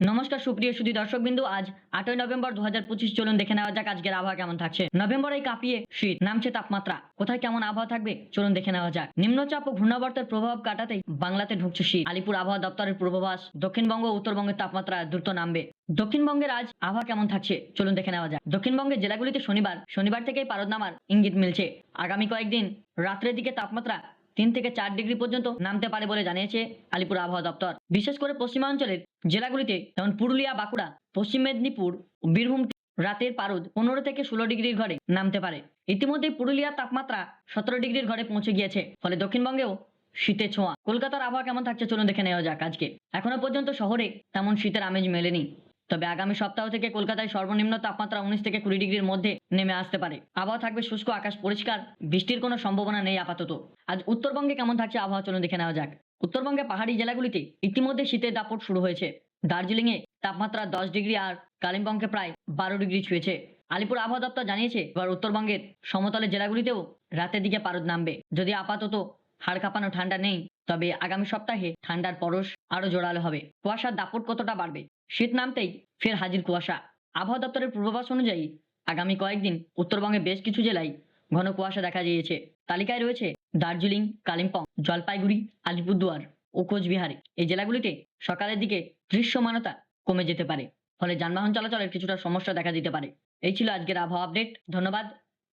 নমস্কার, সুপ্রিয় সুদী দর্শকবিন্দু। আজ আটই নভেম্বর দু হাজার পঁচিশ, চলুন দেখে নেওয়া যাক আজকের আবহাওয়া কেমন থাকছে। নভেম্বরে কাঁপিয়ে শীত, নামছে তাপমাত্রা। কোথায় কেমন আবহাওয়া থাকবে, চলুন দেখে নেওয়া যাক। নিম্নচাপ ও ঘূর্ণাবর্তের প্রভাব কাটাতেই বাংলাতে ঢুকছে শীত। আলিপুর আবহাওয়া দপ্তরের পূর্বাভাস, দক্ষিণবঙ্গ ও উত্তরবঙ্গের তাপমাত্রা দ্রুত নামবে। দক্ষিণবঙ্গের আজ আবহাওয়া কেমন থাকছে, চলুন দেখে নেওয়া যাক। দক্ষিণবঙ্গের জেলাগুলিতে শনিবার শনিবার থেকেই পারদ নামার ইঙ্গিত মিলছে। আগামী কয়েকদিন রাত্রের দিকে তাপমাত্রা তিন থেকে চার ডিগ্রি পর্যন্ত নামতে পারে বলে জানিয়েছে আলিপুর আবহাওয়া দপ্তর। বিশেষ করে পশ্চিমাঞ্চলের জেলাগুলিতে যেমন পুরুলিয়া, বাঁকুড়া, পশ্চিম মেদিনীপুর বীরভূম রাতের পারদ পনেরো থেকে ষোলো ডিগ্রির ঘরে নামতে পারে। ইতিমধ্যে পুরুলিয়ার তাপমাত্রা সতেরো ডিগ্রির ঘরে পৌঁছে গিয়েছে, ফলে দক্ষিণবঙ্গেও শীতের ছোঁয়া। কলকাতার আবহাওয়া কেমন থাকছে চলুন দেখে নেওয়া যাক আজকে। এখনও পর্যন্ত শহরে তেমন শীতের আমেজ মেলেনি। তবে আগামী সপ্তাহ থেকে কলকাতায় সর্বনিম্ন তাপমাত্রা উনিশ থেকে কুড়ি ডিগ্রির মধ্যে নেমে আসতে পারে। আবহাওয়া থাকবে শুষ্ক, আকাশ পরিষ্কার, বৃষ্টির কোনো সম্ভাবনা নেই আপাতত। আজ উত্তরবঙ্গে কেমন থাকছে আবহাওয়া চলুন দেখে নেওয়া যাক। উত্তরবঙ্গে পাহাড়ি জেলাগুলিতে ইতিমধ্যে শীতের দাপট শুরু হয়েছে। দার্জিলিং এ তাপমাত্রা দশ ডিগ্রি আর কালিম্পংকে প্রায় বারো ডিগ্রি ছুঁয়েছে। আলিপুর আবহাওয়া দপ্তর জানিয়েছে, এবার উত্তরবঙ্গের সমতলের জেলাগুলিতেও রাতের দিকে পারদ নামবে। যদি আপাতত হাড় কাঁপানো ঠান্ডা নেই, তবে আগামী সপ্তাহে ঠান্ডার পরশ আরও জোরালো হবে। কুয়াশার দাপট কতটা বাড়বে? শীত নামতেই ফের হাজির কুয়াশা। আবহাওয়া দপ্তরের পূর্বাভাস অনুযায়ী আগামী কয়েকদিন উত্তরবঙ্গে বেশ কিছু জেলায় ঘন কুয়াশা দেখা দিয়েছে। তালিকায় রয়েছে দার্জিলিং, কালিম্পং, জলপাইগুড়ি, আলিপুরদুয়ার ও কোচবিহারে। এই জেলাগুলিতে সকালের দিকে দৃশ্যমানতা কমে যেতে পারে, ফলে যানবাহন চলাচলের কিছুটা সমস্যা দেখা দিতে পারে। এই ছিল আজকের আবহাওয়া আপডেট। ধন্যবাদ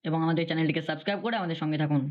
এবং আমাদের চ্যানেলটিকে সাবস্ক্রাইব করে আমাদের সঙ্গে থাকুন।